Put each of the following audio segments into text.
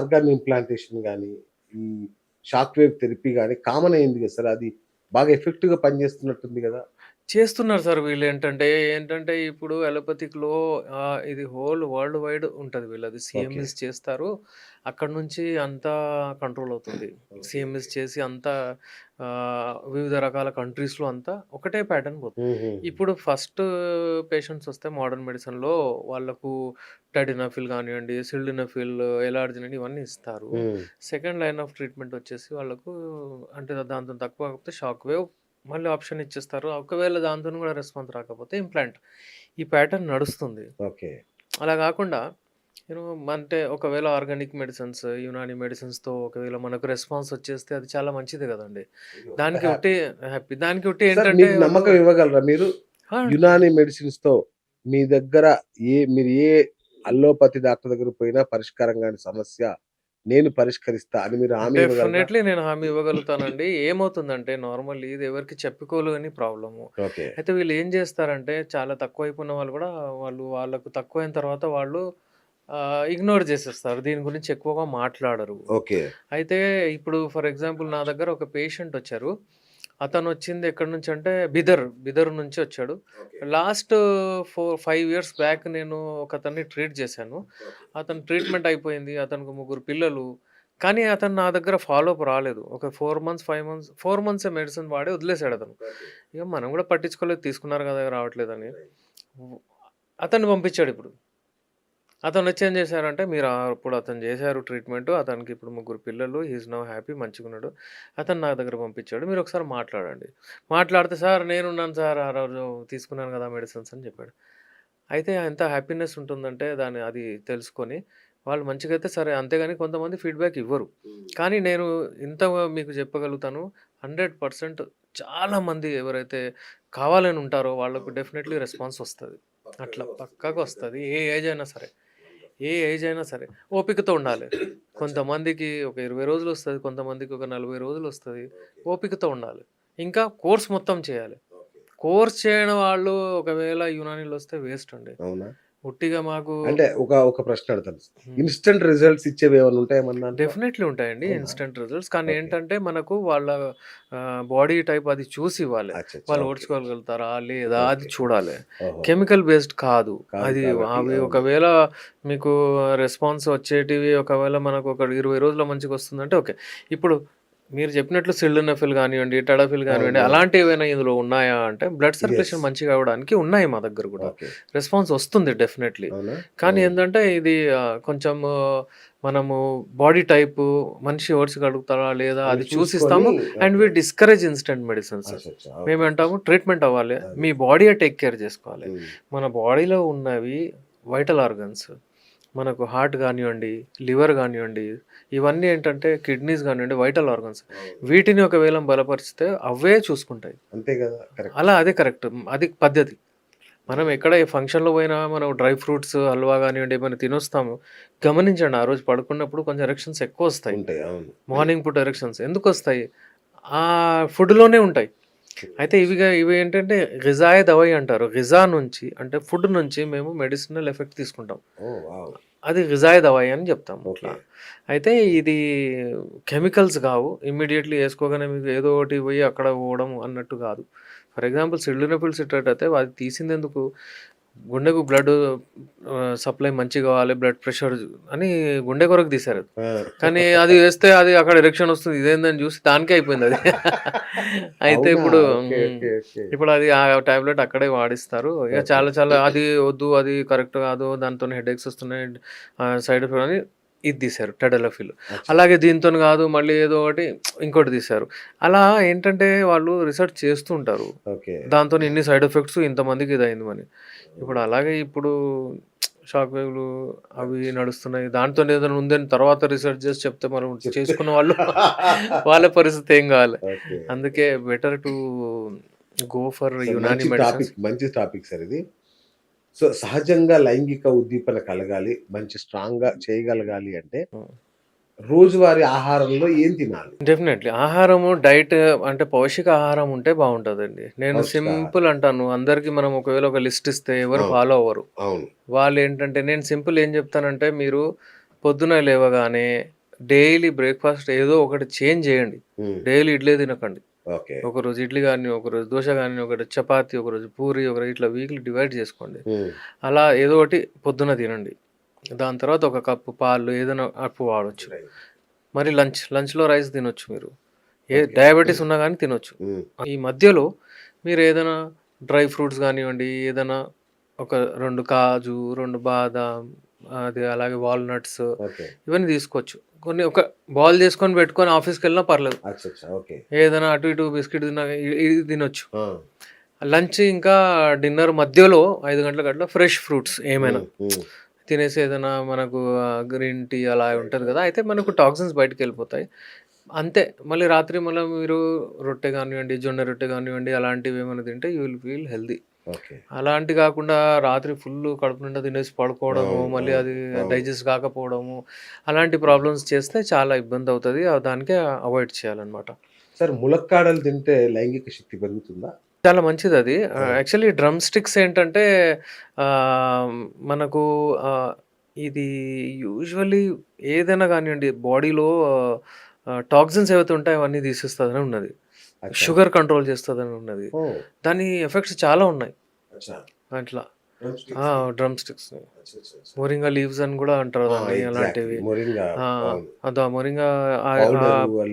Organ implantation కానీ ఈ shock wave therapy కానీ కామన్ అయింది కదా సార్. అది బాగా ఎఫెక్టివ్గా పనిచేస్తున్నట్టుంది కదా. చేస్తున్నారు సార్ వీళ్ళు ఏంటంటే ఏంటంటే ఇప్పుడు అలోపతిక్లో ఇది హోల్ వరల్డ్ వైడ్ ఉంటుంది వీళ్ళది. సిఎంఎస్ చేస్తారు. అక్కడ నుంచి అంతా కంట్రోల్ అవుతుంది. సిఎంఎస్ చేసి అంతా వివిధ రకాల కంట్రీస్లో అంతా ఒకటే ప్యాటర్న్ పోతుంది. ఇప్పుడు ఫస్ట్ పేషెంట్స్ వస్తే మోడర్న్ మెడిసిన్లో వాళ్ళకు టెడినఫిల్ కానివ్వండి సిల్డినఫిల్ ఎలార్జిన్ ఇవన్నీ ఇస్తారు. సెకండ్ లైన్ ఆఫ్ ట్రీట్మెంట్ వచ్చేసి వాళ్ళకు అంటే దాంతో తక్కువ కాకపోతే షాక్ వేవ్ మళ్ళీ ఆప్షన్ ఇచ్చేస్తారు. ఒకవేళ దాంతో కూడా రెస్పాన్స్ రాకపోతే ఇంప్లాంట్. ఈ ప్యాటర్న్ నడుస్తుంది. ఓకే. అలా కాకుండా నేను అంటే ఒకవేళ ఆర్గానిక్ మెడిసిన్స్ యునాని మెడిసిన్స్తో ఒకవేళ మనకు రెస్పాన్స్ వచ్చేస్తే అది చాలా మంచిది కదండి. దానికి ఒకటి హ్యాపీ దానికి ఒకటి ఏంటంటే మీకు నమ్మకం ఇవ్వగలరా మీరు? యునాని మెడిసిన్స్తో మీ దగ్గర ఏ మీరు ఏ అల్లోపతి డాక్టర్ దగ్గర పోయినా పరిష్కారం కాని సమస్య నేను పరిష్కరిస్తా అని మీరు హామీ డెఫినెట్లీ నేను హామీ ఇవ్వగలుగుతానండి. ఏమవుతుందంటే నార్మల్లీ ఇది ఎవరికి చెప్పుకోలేని ప్రాబ్లము అయితే వీళ్ళు ఏం చేస్తారంటే చాలా తక్కువ అయిపోయిన వాళ్ళు కూడా వాళ్ళు వాళ్ళకు తక్కువైన తర్వాత వాళ్ళు ఇగ్నోర్ చేసేస్తారు. దీని గురించి ఎక్కువగా మాట్లాడరు. ఓకే. అయితే ఇప్పుడు ఫర్ ఎగ్జాంపుల్ నా దగ్గర ఒక పేషెంట్ వచ్చారు. అతను వచ్చింది ఎక్కడి నుంచి అంటే బిదర్ బిదర్ నుంచి వచ్చాడు. Last four five years back నేను ఒక అతన్ని ట్రీట్ చేశాను. అతను ట్రీట్మెంట్ అయిపోయింది అతనికి ముగ్గురు పిల్లలు. కానీ అతను నా దగ్గర ఫాలో అప్ రాలేదు. ఒక four months five months four months medicine వాడి వదిలేశాడు అతను. ఇక మనం కూడా పట్టించుకోలేదు తీసుకున్నారు కదా రావట్లేదని అతన్ని పంపించాడు ఇప్పుడు. అతను వచ్చి ఏం చేశారంటే మీరు అప్పుడు అతను చేశారు ట్రీట్మెంట్ అతనికి ఇప్పుడు ముగ్గురు పిల్లలు హీస్ నో హ్యాపీ మంచిగా ఉన్నాడు. అతను నా దగ్గర పంపించాడు. మీరు ఒకసారి మాట్లాడండి. మాట్లాడితే సార్ నేనున్నాను సార్ ఆ రోజు తీసుకున్నాను కదా మెడిసిన్స్ అని చెప్పాడు. అయితే ఎంత హ్యాపీనెస్ ఉంటుందంటే దాన్ని అది తెలుసుకొని వాళ్ళు మంచిగా అయితే సరే అంతేగాని కొంతమంది ఫీడ్బ్యాక్ ఇవ్వరు. కానీ నేను ఇంత మీకు చెప్పగలుగుతాను హండ్రెడ్ పర్సెంట్ చాలామంది ఎవరైతే కావాలని ఉంటారో వాళ్ళకు డెఫినెట్లీ రెస్పాన్స్ వస్తుంది. అట్లా పక్కాగా వస్తుంది. ఏ ఏజ్ అయినా సరే. ఏ ఏజ్ అయినా సరే ఓపికతో ఉండాలి. కొంతమందికి ఒక ఇరవై రోజులు వస్తుంది కొంతమందికి ఒక నలభై రోజులు వస్తుంది. ఓపికతో ఉండాలి. ఇంకా కోర్స్ మొత్తం చేయాలి. కోర్స్ చేయని వాళ్ళు ఒకవేళ యునానీలో వస్తే వేస్ట్ అవునా? ఉట్టిగా మాకు అంటే ఒక ఒక ప్రశ్న అడుగుతాను ఇన్స్టెంట్ రిజల్ట్స్ ఇచ్చేవి ఏమైనా ఉంటాయేమన్నా డెఫినెట్లీ ఉంటాయండి? ఇన్స్టెంట్ రిజల్ట్స్ కానీ. ఏంటంటే మనకు వాళ్ళ బాడీ టైప్ అది చూసి ఇవ్వాలి వాళ్ళు. ఓడ్చుకోగలుగుతారా లేదా అది. చూడాలి. కెమికల్ బేస్డ్ కాదు అది అవి. ఒకవేళ మీకు రెస్పాన్స్ వచ్చేటివి ఒకవేళ మనకు ఒక ఇరవై రోజుల మంచిగా వస్తుందంటే ఓకే ఇప్పుడు మీరు చెప్పినట్లు సిల్డనఫిల్ కానివ్వండి టడఫిల్ కానివ్వండి. అలాంటివి ఏమైనా ఇందులో ఉన్నాయా అంటే బ్లడ్ సర్క్యులేషన్. మంచిగా అవడానికి ఉన్నాయి మా దగ్గర కూడా. రెస్పాన్స్ వస్తుంది డెఫినెట్లీ కానీ. ఏంటంటే ఇది కొంచెం మనము బాడీ టైప్ మనిషి ఓడ్చగలుగుతారా లేదా అది చూసిస్తాము and. We discourage instant medicines. మేము అంటాము ట్రీట్మెంట్ అవ్వాలి. మీ బాడీ టేక్ కేర్ చేసుకోవాలి. మన బాడీలో ఉన్నవి వైటల్ ఆర్గన్స్ మనకు హార్ట్ కానివ్వండి లివర్ కానివ్వండి ఇవన్నీ ఏంటంటే కిడ్నీస్ కానివ్వండి వైటల్ ఆర్గన్స్ వీటిని ఒకవేళ బలపరిచితే అవే చూసుకుంటాయి. అంతే కదా అలా అదే కరెక్ట్ అది పద్ధతి. మనం ఎక్కడ ఏ ఫంక్షన్లో పోయినా మనం డ్రై ఫ్రూట్స్ హల్వా కానివ్వండి ఏమైనా తినొస్తాము. గమనించండి ఆ రోజు పడుకున్నప్పుడు కొంచెం ఎరెక్షన్స్ ఎక్కువ వస్తాయి. మార్నింగ్ పూట ఎరెక్షన్స్ ఎందుకు వస్తాయి? ఆ ఫుడ్లోనే ఉంటాయి. అయితే ఇవిగా ఇవి ఏంటంటే గిజాయే దవాయి అంటారు. గిజా నుంచి అంటే ఫుడ్ నుంచి మేము మెడిసినల్ ఎఫెక్ట్ తీసుకుంటాం. అది గిజాయే దవాయి అని చెప్తాం. అట్లా. అయితే ఇది కెమికల్స్ కావు. ఇమ్మీడియట్లీ వేసుకోగానే మీకు ఏదో ఒకటి పోయి అక్కడ పోవడం అన్నట్టు కాదు. ఫర్ ఎగ్జాంపుల్ సిడ్లినపిల్ సిట్రేట్ అయితే అది తీసింది ఎందుకు? గుండెకు బ్లడ్ సప్లై మంచిగా కావాలి బ్లడ్ ప్రెషర్ అని గుండె కొరకు తీశారు. కానీ అది వేస్తే అది అక్కడ ఎరెక్షన్ వస్తుంది ఇదేందని చూసి దానికే అయిపోయింది అది అయితే? ఇప్పుడు. ఇప్పుడు అది ఆ టాబ్లెట్ అక్కడే వాడిస్తారు ఇక. చాలా చాలా అది వద్దు అది కరెక్ట్ కాదు దాంతో హెడేక్స్ వస్తున్నాయి సైడ్ ఎఫెక్ట్ అని ఇది తీశారు టెడలఫిల్. అలాగే దీంతో కాదు మళ్ళీ ఏదో ఒకటి ఇంకోటి తీశారు. అలా ఏంటంటే వాళ్ళు రీసెర్చ్ చేస్తూ ఉంటారు. ఓకే. దాంతో ఇన్ని సైడ్ ఎఫెక్ట్స్ ఇంతమందికి ఇది అయింది అని ఇప్పుడు అలాగే ఇప్పుడు షాక్ వేవ్లు అవి నడుస్తున్నాయి. దాంతో ఏదైనా ఉందని తర్వాత రీసెర్చ్ చేసి చెప్తే మనం చేసుకున్న వాళ్ళు వాళ్ళ పరిస్థితి ఏం కావాలి. అందుకే better to go for Unani మంచి టాపిక్ సార్ ఇది. సో సహజంగా లైంగిక ఉద్దీపన కలగాలి మంచి స్ట్రాంగ్గా చేయగలగాలి అంటే. రోజువారీ ఆహారంలో ఏం తినాలి డెఫినెట్లీ ఆహారము డైట్ అంటే పౌష్టిక ఆహారం ఉంటే బాగుంటుందండి నేను సింపుల్ అంటాను అందరికి మనం ఒకవేళ ఒక లిస్ట్ ఇస్తే ఎవరు. ఫాలో అవ్వరు అవును వాళ్ళు ఏంటంటే నేను సింపుల్ ఏం చెప్తానంటే మీరు పొద్దున లేవగానే డైలీ బ్రేక్‌ఫాస్ట్ ఏదో ఒకటి చేంజ్ చేయండి. డైలీ ఇడ్లీ తినకండి. ఓకే. ఒకరోజు ఇడ్లీ గాని, ఒకరోజు దోస గాని, ఒకరోజు చపాతీ, ఒకరోజు పూరి, ఒకరోజు ఇట్లా వీక్లీ డివైడ్ చేసుకోండి. అలా ఏదో ఒకటి పొద్దున తినండి. దాని తర్వాత ఒక కప్పు పాలు ఏదైనా అప్పుడు వాడొచ్చు. మరి లంచ్, లంచ్‌లో రైస్ తినొచ్చు మీరు. ఏ. డయాబెటిస్ ఉన్నా గాని తినొచ్చు. హ్మ్. ఈ మధ్యలో మీరు ఏదైనా డ్రై ఫ్రూట్స్ గానివ్వండి, ఏదైనా ఒక 2 కాజు, 2 బాదాం అది అలాగే వాల్‌నట్స్. ఇవన్నీ తీసుకోవచ్చు. కొన్ని ఒక బాయిల్ చేసుకొని పెట్టుకొని ఆఫీస్‌కెళ్ళినా పర్లేదు. అచ్చచ్చ! ఓకే. ఏదైనా అటు ఇటు బిస్కిట్ తిన్నా ఇది తినొచ్చు. లంచ్ ఇంకా డిన్నర్ మధ్యలో 5 గంటలకు అట్లా ఫ్రెష్ ఫ్రూట్స్ ఏమైనా. తినేసి ఏదైనా మనకు గ్రీన్ టీ అలా ఉంటది కదా! అయితే మనకు టాక్సిన్స్ బయటికెళ్ళిపోతాయి. అంతే. మళ్ళీ రాత్రి మళ్ళా మీరు రొట్టె గానివ్వండి, జొన్న రొట్టె గానివ్వండి అలాంటివి ఏమైనా తింటే యూ విల్ ఫీల్ హెల్తీ. అలాంటి కాకుండా రాత్రి ఫుల్లు కడుపు నిండా తినేసి పడుకోవడము. మళ్ళీ. అది. డైజెస్ట్ కాకపోవడము, అలాంటి ప్రాబ్లమ్స్ చేస్తే చాలా ఇబ్బందవుతది. ఆహ్, దానికే అవాయిడ్ చేయాలనమాట. సార్ ములక్కాడలు తింటే లైంగిక శక్తి పెరుగుతుందా? చాలా. ఆ! ఆహ్, యాక్చువల్లీ డ్రమ్ స్టిక్స్ ఏంటంటే మనకు ఇది యూజువల్లీ ఏదైనా గానియండి బాడీలో టాక్సిన్స్ ఏవైతే ఉంటాయో అవన్నీ తీసేస్తదని ఉన్నది. షుగర్ కంట్రోల్ చేస్తదని ఉన్నది. దాని ఎఫెక్ట్స్ చాలా ఉన్నాయి. అట్లా. డ్రమ్! స్టిక్స్. మోరింగా లీవ్స్ అని కూడా అంటారు! దాన్ని ఎగ్జాక్ట్‌లీ. అలాంటివి. అదా మొరింగా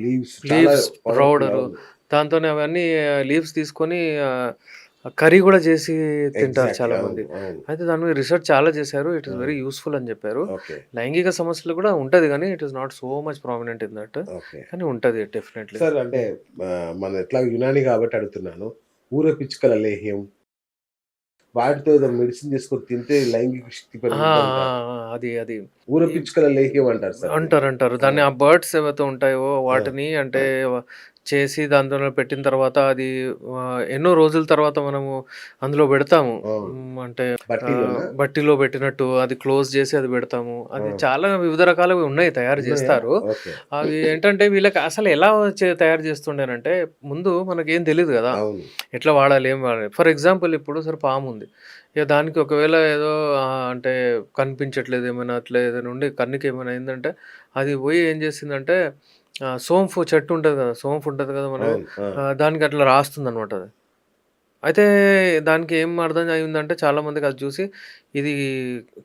లీవ్స్ చాలా. పౌడరు. దాంతోనే అవన్నీ లీవ్స్ తీసుకొని కర్రీ కూడా చేసి తింటారు. అవును. అవును. అయితే దాని మీద రిసర్చ్ చాలా చేశారు. It is ah! Very useful అని చెప్పారు. లైంగిక సమస్యలు కూడా ఉంటది గానీ it is not so much prominent in that. కానీ ఉంటది డెఫినెట్‌లీ. సార్ అంటే మనం ఎట్లాగో యునాని కాబట్టి అడుగుతున్నాను. ఊర పిచ్చుకల లేహ్యం వాటితో ఏదో మెడిసిన్ చేసుకొని తింటే లైంగిక శక్తి! అది అది. ఊర పిచ్చుకల లేహ్యం అంటారు సార్. అంటారు. అంటారు. దాన్ని ఆ బర్డ్స్ ఏవైతే ఉంటాయో! వాటిని అంటే! చేసి దాంతోనే పెట్టిన తర్వాత అది ఎన్నో రోజుల తర్వాత మనము అందులో పెడతాము. అంటే? బట్టీలో పెట్టినట్టు అది క్లోజ్ చేసి అది పెడతాము. అది! చాలా వివిధ రకాలువి ఉన్నాయి తయారు? చేస్తారు. అవి ఏంటంటే వీళ్ళకి అసలు ఎలా తయారు చేస్తుండేనంటే ముందు మనకేం గదా! అవును. ఎట్లా వాడాలి? ఏం వాడాలి? ఫర్ ఎగ్జాంపుల్ ఇప్పుడు సరే పాముంది. ఇగ దానికి ఒకవేళ ఏదో అంటే కనిపించట్లేదు ఏమైనా అట్లా ఏదైనా ఉండి కన్నుకి ఏమైనా అయిందంటే అది పోయి ఏం చేసిందంటే సోంఫు చెట్టు ఉంటది కదా! సోంఫు ఉంటది కదా! ఆహ్, దానికి అట్లా రాస్తుందనమాట అది. అయితే దానికి ఏం అర్థం అయిందంటే చాలా మందికి అది చూసి ఇది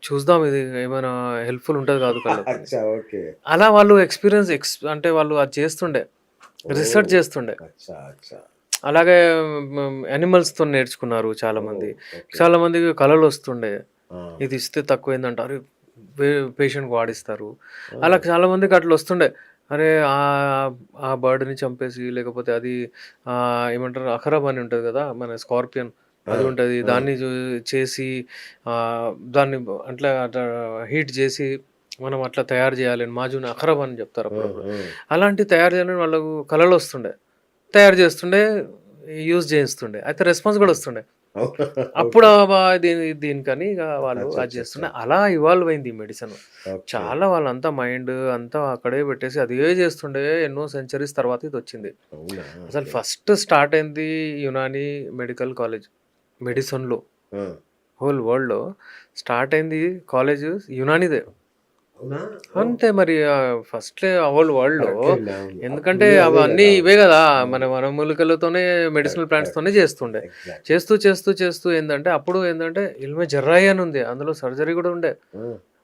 చూద్దాం ఇది ఏమైనా హెల్ప్‌ఫుల్ ఉంటది కాదు. అలా వాళ్ళు ఎక్స్‌పీరియన్స్ ఎక్స్ అంటే వాళ్ళు అది చేస్తుండే. రిసర్చ్! చేస్తుండే. అలాగే హ్మ్, యానిమల్స్‌తోని నేర్చుకున్నారు చాలామంది. ఓహ్! ఓకే. చాలా మందికి కలలొస్తుండే. ఆ! ఇది ఇస్తే తక్కువైందంట. అరే! వే పేషెంట్‌కి వాడిస్తారు. అలా చాలా మందికి అట్లా వస్తుండే. అరే! ఆహ్, ఆ బర్డ్‌ని చంపేసి లేకపోతే అది ఆహ్, ఏమంటారు అఖరబ్ అని ఉంటది కదా! మన స్కార్పియన్ ఆ! అది ఉంటది. ఆ! దాన్ని చేసి ఆహ్, దాన్ని అట్లా అట్లా హీట్ చేసి మనం అట్లా తయారు చేయాలని మాజూన్ అఖరబ్ అని చెప్తారు ఆ! అప్పుడప్పుడు. ఆ! అలాంటివి తయారు చేయాలని వాళ్ళకు కలలొస్తుండే. తయారు చేస్తుండే, యూజ్ చేయిస్తుండే. అయితే రెస్పాన్స్ కూడా వస్తుండే. అప్పుడు దీని దీనికని ఇగ వాళ్ళు అది! చేస్తుండే. అలా ఇవాల్వ్ అయింది ఈ మెడిసిన్. చాలా వాళ్ళంతా మైండ్ అంతా అక్కడే పెట్టేసి అదే చేస్తుండే ఎన్నో సెంచరీస్ తర్వాత ఇదొచ్చింది. అవునా? అసలు. ఫస్ట్ స్టార్ట్ అయింది యునాని మెడికల్ కాలేజ్. మెడిసిన్‌లో. హోల్ వరల్డ్‌లో స్టార్ట్ అయింది కాలేజ్ యునానిదే. అంతే మరి కరెక్టే అండి. అవును. ఎందుకంటే అవన్నీ! ఇవే గదా! మన. వనమూలికలతోనే మెడిసినల్. ప్లాంట్స్‌తోనే కరెక్ట్. చేస్తుండే. చేస్తూ, చేస్తూ, చేస్తూ ఏందంటే అప్పుడు ఏందంటే ఇల్మే జర్రాయి అని ఉంది. అందులో సర్జరీ గూడా ఉండే.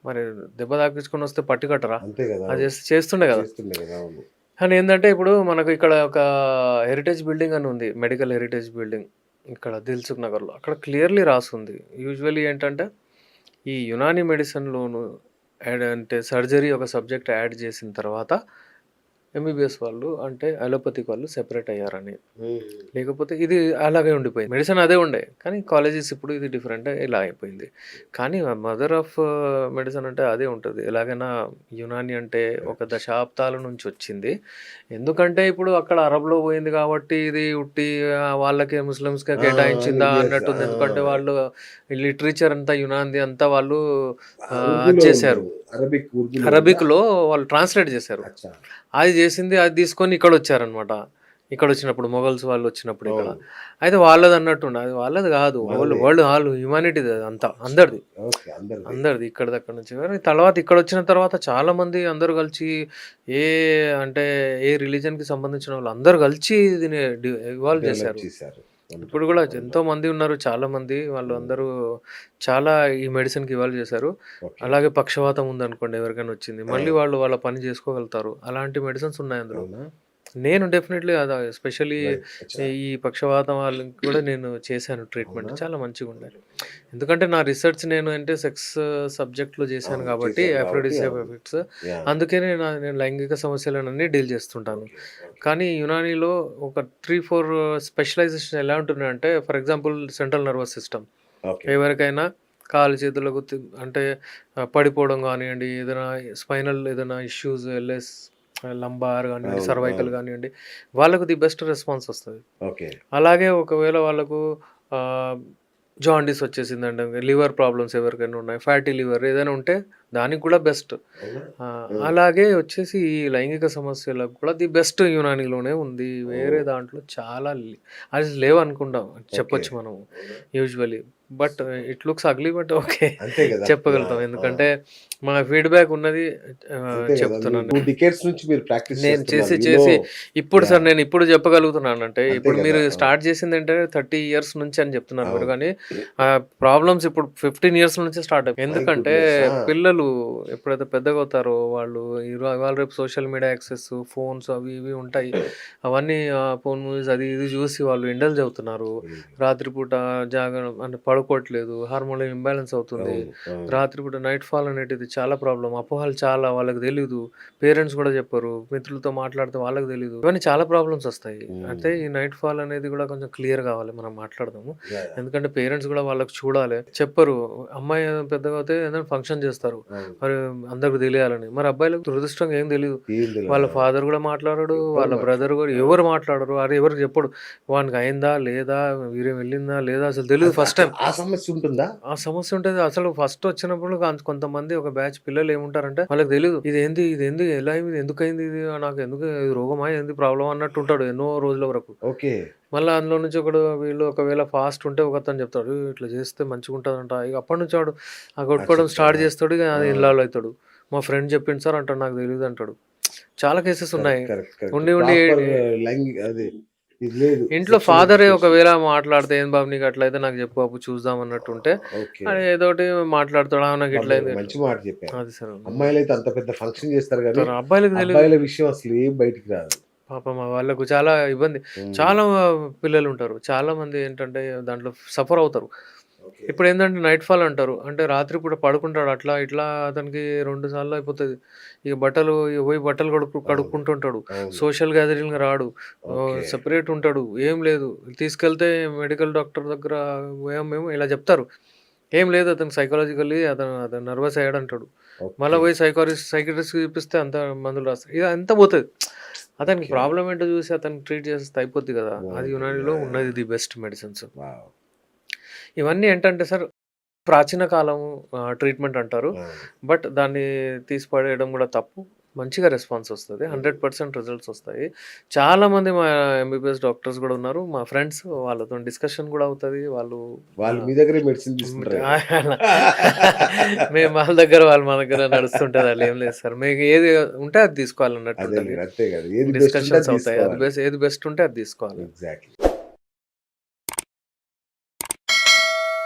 మరి దెబ్బ తాకించుకొని వస్తే పట్టి కట్టరా? అంతే గదా! అది చేస్తుండే! అవును. కానీ ఏందంటే ఇప్పుడు మనకు ఇక్కడ ఒక హెరిటేజ్ బిల్డింగ్ అని ఉంది. Medical heritage building. ఇక్కడ దిల్సుఖ్ నగర్‌లో. అక్కడ క్లియర్‌లీ రాసుంది. యూజువల్లీ ఏంటంటే ఈ యునాని మెడిసిన్‌లోను యాడ్ అంటే సర్జరీ ఒక సబ్జెక్ట్ యాడ్ చేసిన తర్వాత ఎంబీబీఎస్ వాళ్ళు అంటే అలోపతిక్ వాళ్ళు సెపరేట్ అయ్యారని. లేకపోతే ఇది అలాగే ఉండిపోయింది. మెడిసిన్ అదే ఉండే. కానీ కాలేజెస్ ఇప్పుడు ఇది డిఫరెంట్ ఇలా అయిపోయింది. కానీ మదర్ ఆఫ్ మెడిసిన్ అంటే అదే ఉంటది. ఎలాగైనా యునాని అంటే ఒక. దశాబ్దాల నుంచి వచ్చింది. ఎందుకంటే ఇప్పుడు అక్కడ అరబ్‌లో పోయింది కాబట్టి ఇది ఉట్టి వాళ్ళకే ముస్లిమ్స్‌కే కేటాయించిందా. అన్నట్టుంది. ఎందుకంటే! వాళ్ళు లిటరేచర్ అంతా యునానిది అంతా వాళ్ళు చేశారు. అరబిక్? అరబిక్‌లో వాళ్ళు ట్రాన్స్‌లేట్ చేశారు. అది చేసింది అది తీసుకొని ఇక్కడొచ్చారనమాట. ఇక్కడ వచ్చినప్పుడు మొఘల్స్ వాళ్ళు వచ్చినప్పుడు ఇక్కడ. అయితే వాళ్ళది అన్నట్టుండే అది వాళ్ళది కాదు వాళ్ళు వాళ్ళదే. వాళ్ళు వాళ్ళు హ్యుమానిటీ అంతా అందరిది అందరిది ఇక్కడ దగ్గర నుంచి తర్వాత ఇక్కడ వచ్చిన తర్వాత చాలా మంది అందరూ కలిసి ఏ అంటే ఏ రిలీజన్కి సంబంధించిన వాళ్ళు అందరూ కలిసి దీన్ని ఇవాల్వ్ చేశారు చేశారు ఇప్పుడు కూడా ఎంతో మంది ఉన్నారు చాలా మంది వాళ్ళు అందరూ చాలా ఈ మెడిసిన్కి ఇవాల్వ్ చేశారు. అలాగే పక్షవాతం ఉందనుకోండి ఎవరికైనా వచ్చింది. మళ్ళీ వాళ్ళు వాళ్ళ పని చేసుకోగలుగుతారు. అలాంటి మెడిసిన్స్ ఉన్నాయి అందులో? నేను డెఫినెట్లీ అది ఎస్పెషల్లీ. ఈ పక్షవాతం వాళ్ళకి కూడా నేను చేశాను ట్రీట్మెంట్? చాలా మంచిగా ఉండే ఎందుకంటే నా రీసెర్చ్ నేను అంటే సెక్స్ సబ్జెక్ట్లో చేశాను కాబట్టి అవును. ఎఫెక్ట్స్. అందుకే నేను లైంగిక సమస్యలన్నీ డీల్ చేస్తుంటాను. కానీ యునానీలో ఒక త్రీ ఫోర్ స్పెషలైజేషన్ ఎలా ఉంటున్నాయంటే for example central nervous system. ఎవరికైనా కాలు చేతులకు అంటే పడిపోవడం కానివ్వండి ఏదైనా స్పైనల్ ఏదైనా ఇష్యూస్ ఎల్ఎస్ లంబార్ కానివ్వండి సర్వైకల్. కానివ్వండి వాళ్ళకు ది బెస్ట్ రెస్పాన్స్ వస్తుంది Okay. అలాగే ఒకవేళ వాళ్ళకు జాండీస్ వచ్చేసిందంటే లివర్ ప్రాబ్లమ్స్ ఎవరికైనా ఉన్నాయి ఫ్యాటీ లివర్ ఏదైనా ఉంటే దానికి కూడా బెస్ట్? అలాగే వచ్చేసి ఈ లైంగిక సమస్యలకు కూడా ది బెస్ట్ యునానీలోనే ఉంది. వేరే దాంట్లో చాలా అది లేవు అనుకుంటాం చెప్పొచ్చు మనం usually. But it looks ugly but okay. చెప్పగలుగుతాం. ఎందుకంటే మా ఫీడ్బ్యాక్ ఉన్నది చెప్తున్నాను నుంచి మీరు ప్రాక్టీస్ నేను చేసి చేసి ఇప్పుడు సార్ నేను ఇప్పుడు చెప్పగలుగుతున్నాను. అంటే ఇప్పుడు మీరు. స్టార్ట్ చేసింది అంటే థర్టీ ఇయర్స్ నుంచి అని చెప్తున్నారు మీరు. కానీ ప్రాబ్లమ్స్ ఇప్పుడు ఫిఫ్టీన్ ఇయర్స్ నుంచి స్టార్ట్ అయ్యాయి. ఎందుకంటే ah. పిల్లలు ఎప్పుడైతే పెద్దగా అవుతారో వాళ్ళు ఇవాళ రేపు సోషల్ మీడియా యాక్సెస్ ఫోన్స్ అవి ఇవి ఉంటాయి. అవన్నీ ఫోన్ మూవీస్ అది ఇది చూసి వాళ్ళు ఇండల్జ్ అవుతున్నారు రాత్రిపూట జాగరం అంటే పడుకోవట్లేదు హార్మోన్ ఇంబ్యాలెన్స్ అవుతుంది. రాత్రిపూట నైట్ ఫాల్ అనేటిది చాలా ప్రాబ్లం అపోహలు చాలా వాళ్ళకి తెలియదు పేరెంట్స్ కూడా చెప్పరు. మిత్రులతో మాట్లాడితే వాళ్ళకి తెలియదు ఇవన్నీ చాలా ప్రాబ్లమ్స్ వస్తాయి. అంటే ఈ నైట్ ఫాల్ అనేది కూడా కొంచెం క్లియర్ కావాలి. మనం మాట్లాడదాము. ఎందుకంటే పేరెంట్స్ కూడా వాళ్ళకి చూడాలి. చెప్పరు. అమ్మాయి పెద్దగా అయితే ఏదైనా ఫంక్షన్ చేస్తారు. మరి అందరికి తెలియాలని. మరి అబ్బాయిలకు దురదృష్టంగా ఏం తెలియదు వాళ్ళ ఫాదర్ కూడా మాట్లాడడు వాళ్ళ. బ్రదర్ కూడా ఎవరు మాట్లాడరు? అది ఎవరికి చెప్పడు. వానికి అయిందా లేదా వీరేం వెళ్ళిందా లేదా అసలు తెలియదు ఫస్ట్ టైం ఆ సమస్య ఉంటుందా? ఆ సమస్య ఉంటుంది. అసలు ఫస్ట్ వచ్చినప్పుడు కొంతమంది ఒక బ్యాచ్ పిల్లలు ఏముంటారంటే వాళ్ళకి తెలియదు ఇది ఏంది ఇది ఏంది ఎలా అయింది ఇది ఎందుకు అయింది ఇది? నాకు ఎందుకు రోగమా ఏంది ప్రాబ్లం అన్నట్టు ఉంటాడు ఎన్నో రోజుల వరకు. ఓకే. మళ్ళీ అందులో నుంచి ఒకడు వీళ్ళు ఒకవేళ ఫాస్ట్ ఉంటే ఒక అతను చెప్తాడు "ఏ, ఇట్లా చేస్తే మంచిగా ఉంటుందంట ఇక అప్పటి నుంచి వాడు ఆ కొట్టుకోవడం? స్టార్ట్ చేస్తాడు ఇక అది. ఇన్వాల్వ్ అవుతాడు. మా ఫ్రెండ్ చెప్పింది సార్ అంటాడు నాకు తెలియదు అంటాడు. చాలా కేసెస్ ఉన్నాయి. ఉండి ఉండి లేదు. ఇంట్లో ఫాదరే. ఒకవేళ మాట్లాడితే ఏం బాబు నీకు అట్లయితే నాకు చెప్పు బాబు చూద్దాం అన్నట్టు ఉంటే ఏదోటి మాట్లాడతాడు "ఆ, నాకు ఇట్లయింది మంచి మాట సార్. అమ్మాయిలు అయితే అంత పెద్ద ఫంక్షన్ చేస్తారు కానీ అబ్బాయిలకు తెలియదు అబ్బాయిల విషయం అసలు ఏం బయటికి రాదు. పాపం వాళ్ళకు చాలా ఇబ్బంది. చాలా పిల్లలు ఉంటారు చాలా మంది ఏంటంటే దాంట్లో సఫర్ అవుతారు. ఇప్పుడు ఏంటంటే నైట్ ఫాల్ అంటారు. అంటే రాత్రి పూట పడుకుంటాడు. అట్లా ఇట్లా అతనికి రెండు సార్లు అయిపోతుంది. ఇక బట్టలు పోయి బట్టలు కడుక్కు కడుక్కుంటుంటాడు. సోషల్ గ్యాదరింగ్ రాడు. సెపరేట్ ఉంటాడు. ఏం లేదు. తీసుకెళ్తే మెడికల్ డాక్టర్ దగ్గర మేము. ఇలా చెప్తారు. ఏం లేదు. అతను సైకాలజికల్లీ అతను అతను నర్వస్ అయ్యాడు అంటాడు. మళ్ళీ పోయి సైకాలజిస్ట్ సైకిట్రిస్ట్ చూపిస్తే అంత మందులు రాస్తారు ఇది అంత పోతుంది. అతనికి. ప్రాబ్లం ఏంటో చూసి అతనికి ట్రీట్ చేస్తే అయిపోద్ది కదా అది. యునానిలో ఉన్నది ది బెస్ట్ మెడిసిన్స్. ఇవన్నీ ఏంటంటే సార్ ప్రాచీన కాలం ట్రీట్మెంట్ అంటారు. బట్ దాన్ని తీసి పడేయడం కూడా తప్పు మంచిగా రెస్పాన్స్ వస్తుంది. హండ్రెడ్ పర్సెంట్ రిజల్ట్స్ వస్తాయి. చాలా మంది మా ఎంబీబీఎస్ డాక్టర్స్ కూడా ఉన్నారు మా ఫ్రెండ్స్ వాళ్ళతో డిస్కషన్ కూడా అవుతుంది. వాళ్ళు వాళ్ళు మీ దగ్గరే మెడిసిన్ తీసుకుంటారు. మేము వాళ్ళ దగ్గర వాళ్ళు మా దగ్గర నడుస్తుంటుంది అలా ఏం లేదు సార్. మీకు ఏది ఉంటే అది తీసుకోవాలన్నట్టు డిస్కషన్స్ అవుతాయి. అది బెస్ట్ ఏది బెస్ట్ ఉంటే అది తీసుకోవాలి. ఎగ్జాక్ట్లీ